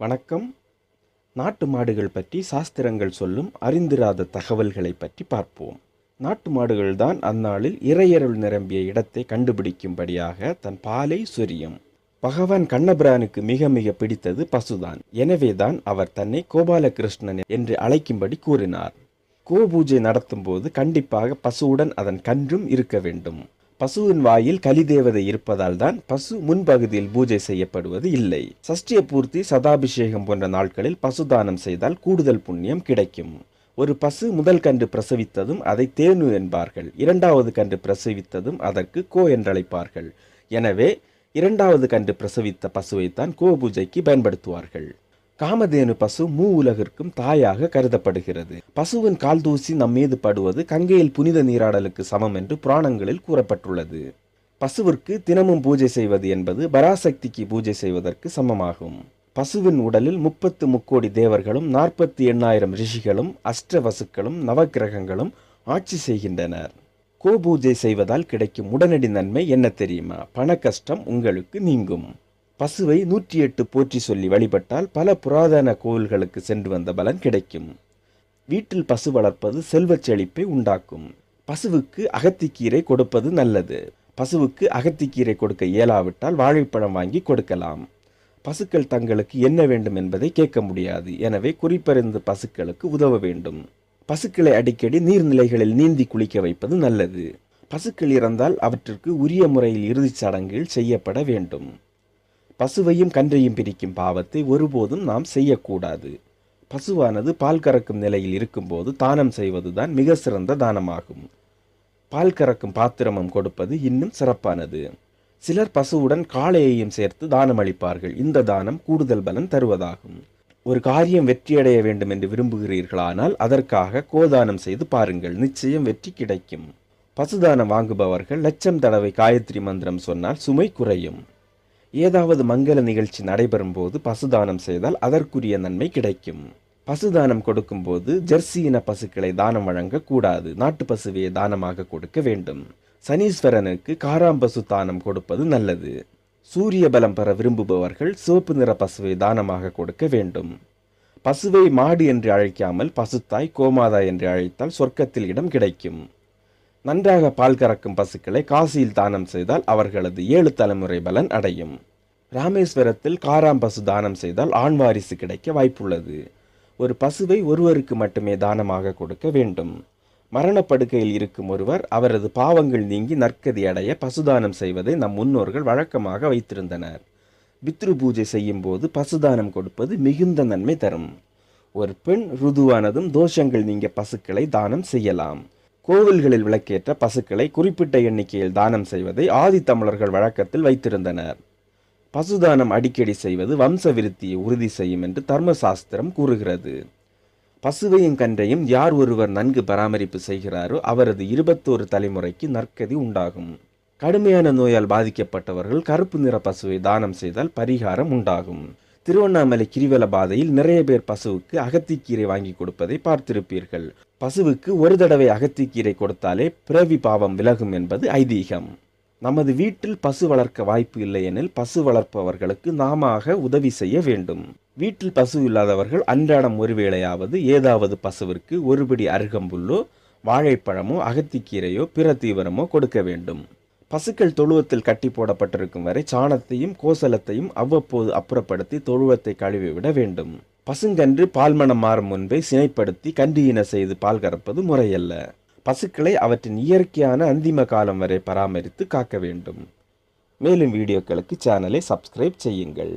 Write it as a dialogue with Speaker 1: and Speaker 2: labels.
Speaker 1: வணக்கம். நாட்டு மாடுகள் பற்றி சாஸ்திரங்கள் சொல்லும் அறிந்திராத தகவல்களை பற்றி பார்ப்போம். நாட்டு மாடுகள் தான் அந்நாளில் இறையருள் நிரம்பிய இடத்தை கண்டுபிடிக்கும்படியாக தன் பாலை சொரியும். பகவான் கண்ணபிரானுக்கு மிக மிக பிடித்தது பசுதான். எனவேதான் அவர் தன்னை கோபாலகிருஷ்ணன் என்று அழைக்கும்படி கூறினார். கோபூஜை நடத்தும் போது கண்டிப்பாக பசுவுடன் அதன் கன்றும் இருக்க வேண்டும். பசுவின் வாயில் கலிதேவதை இருப்பதால் தான் பசு முன்பகுதியில் பூஜை செய்யப்படுவது இல்லை. சஷ்டிய பூர்த்தி சதாபிஷேகம் போன்ற நாட்களில் பசுதானம் செய்தால் கூடுதல் புண்ணியம் கிடைக்கும். ஒரு பசு முதல் கன்று பிரசவித்ததும் அதை தேனு என்பார்கள். இரண்டாவது கன்று பிரசவித்ததும் அதற்கு கோ என்றழைப்பார்கள். எனவே இரண்டாவது கன்று பிரசவித்த பசுவைத்தான் கோ பூஜைக்கு பயன்படுத்துவார்கள். காமதேனு பசு மூ உலகிற்கும் தாயாக கருதப்படுகிறது. பசுவின் கால் தூசி நம் மீது படுவது கங்கையில் புனித நீராடலுக்கு சமம் என்று புராணங்களில் கூறப்பட்டுள்ளது. பசுவிற்கு தினமும் பூஜை செய்வது என்பது பராசக்திக்கு பூஜை செய்வதற்கு சமமாகும். பசுவின் உடலில் முப்பத்து முக்கோடி தேவர்களும் நாற்பத்தி எண்ணாயிரம் ரிஷிகளும் அஷ்டவசுக்களும் நவக்கிரகங்களும் ஆட்சி செய்கின்றனர். கோபூஜை செய்வதால் கிடைக்கும் உடனடி நன்மை என்ன தெரியுமா? பண கஷ்டம் உங்களுக்கு நீங்கும். பசுவை நூற்றி எட்டு போற்றி சொல்லி வழிபட்டால் பல புராதன கோவில்களுக்கு சென்று வந்த பலன் கிடைக்கும். வீட்டில் பசு வளர்ப்பது செல்வச் செழிப்பை உண்டாக்கும். பசுவுக்கு அகத்திக்கீரை கொடுப்பது நல்லது. பசுவுக்கு அகத்திக்கீரை கொடுக்க இயலாவிட்டால் வாழைப்பழம் வாங்கி கொடுக்கலாம். பசுக்கள் தங்களுக்கு என்ன வேண்டும் என்பதை கேட்க முடியாது. எனவே குறிப்பறிந்து பசுக்களுக்கு உதவ வேண்டும். பசுக்களை அடிக்கடி நீர்நிலைகளில் நீந்தி குளிக்க வைப்பது நல்லது. பசுக்கள் இறந்தால் அவற்றிற்கு உரிய முறையில் இறுதிச் சடங்குகள் செய்யப்பட வேண்டும். பசுவையும் கன்றையும் பிரிக்கும் பாவத்தை ஒருபோதும் நாம் செய்யக்கூடாது. பசுவானது பால் கறக்கும் நிலையில் இருக்கும்போது தானம் செய்வதுதான் மிக சிறந்த தானமாகும். பால் கறக்கும் பாத்திரமும் கொடுப்பது இன்னும் சிறப்பானது. சிலர் பசுவுடன் காளையையும் சேர்த்து தானம் அளிப்பார்கள் இந்த தானம் கூடுதல் பலன் தருவதாகும். ஒரு காரியம் வெற்றியடைய வேண்டும் என்று விரும்புகிறீர்களானால் அதற்காக கோதானம் செய்து பாருங்கள். நிச்சயம் வெற்றி கிடைக்கும். பசுதானம் வாங்குபவர்கள் லட்சம் தடவை காயத்ரி மந்திரம் சொன்னால் சுமை குறையும். ஏதாவது மங்கள நிகழ்ச்சி நடைபெறும் போது பசுதானம் செய்தால் அதற்குரிய நன்மை கிடைக்கும். பசுதானம் கொடுக்கும்போது ஜெர்சி இன பசுக்களை தானம் வழங்க கூடாது நாட்டு பசுவையே தானமாக கொடுக்க வேண்டும். சனீஸ்வரனுக்கு காராம்பசு தானம் கொடுப்பது நல்லது. சூரிய பலம் பெற விரும்புபவர்கள் சிவப்பு நிற பசுவை தானமாக கொடுக்க வேண்டும். பசுவை மாடு என்று அழைக்காமல் பசுத்தாய் கோமாதா என்று அழைத்தால் சொர்க்கத்தில் இடம் கிடைக்கும். நன்றாக பால் கறக்கும் பசுக்களை காசியில் தானம் செய்தால் அவர்களது ஏழு தலைமுறை பலன் அடையும். ராமேஸ்வரத்தில் காராம் பசு தானம் செய்தால் ஆண் வாரிசு கிடைக்க வாய்ப்புள்ளது. ஒரு பசுவை ஒருவருக்கு மட்டுமே தானமாக கொடுக்க வேண்டும். மரணப்படுக்கையில் இருக்கும் ஒருவர் அவரது பாவங்கள் நீங்கி நற்கதி அடைய பசுதானம் செய்வதை நம் முன்னோர்கள் வழக்கமாக வைத்திருந்தனர். பித்ரு பூஜை செய்யும் போது பசுதானம் கொடுப்பது மிகுந்த நன்மை தரும். ஒரு பெண் ருதுவானதும் தோஷங்கள் நீங்க பசுக்களை தானம் செய்யலாம். கோவில்களில் விளக்கேற்ற பசுக்களை குறிப்பிட்ட எண்ணிக்கையில் தானம் செய்வதை ஆதி தமிழர்கள் வழக்கத்தில் வைத்திருந்தனர். பசுதானம் அடிக்கடி செய்வது வம்ச விருத்தியை உறுதி செய்யும் என்று தர்மசாஸ்திரம் கூறுகிறது. பசுவையும் கன்றையும் யார் ஒருவர் நன்கு பராமரிப்பு செய்கிறாரோ அவரது இருபத்தோரு தலைமுறைக்கு நற்கதி உண்டாகும். கடுமையான நோயால் பாதிக்கப்பட்டவர்கள் கருப்பு நிற பசுவை தானம் செய்தால் பரிகாரம் உண்டாகும். திருவண்ணாமலை கிரிவல பாதையில் நிறைய பேர் பசுவுக்கு அகத்திக்கீரை வாங்கி கொடுப்பதை பார்த்திருப்பீர்கள். பசுவுக்கு ஒரு தடவை அகத்திக்கீரை கொடுத்தாலே பிறவி பாவம் விலகும் என்பது ஐதீகம். நமது வீட்டில் பசு வளர்க்க வாய்ப்பு இல்லை எனில் பசு வளர்ப்பவர்களுக்கு நாம உதவி செய்ய வேண்டும். வீட்டில் பசு இல்லாதவர்கள் அன்றாடம் ஒருவேளையாவது ஏதாவது பசுவிற்கு ஒருபடி அருகம்புல்லோ வாழைப்பழமோ அகத்திக்கீரையோ பிற தீவிரமோ கொடுக்க வேண்டும். பசுக்கள் தொழுவத்தில் கட்டி போடப்பட்டிருக்கும் வரை சாணத்தையும் கோசலத்தையும் அவ்வப்போது அப்புறப்படுத்தி தொழுவத்தை கழுவி விட வேண்டும். பசுங்கன்று பால்மணம் மாறும் முன்பே சினைப்படுத்தி கன்றியின செய்து பால் கறப்பது முறையல்ல. பசுக்களை அவற்றின் இயற்கையான அந்திம காலம் வரை பராமரித்து காக்க வேண்டும். மேலும் வீடியோக்களுக்கு சேனலை சப்ஸ்கிரைப் செய்யுங்கள்.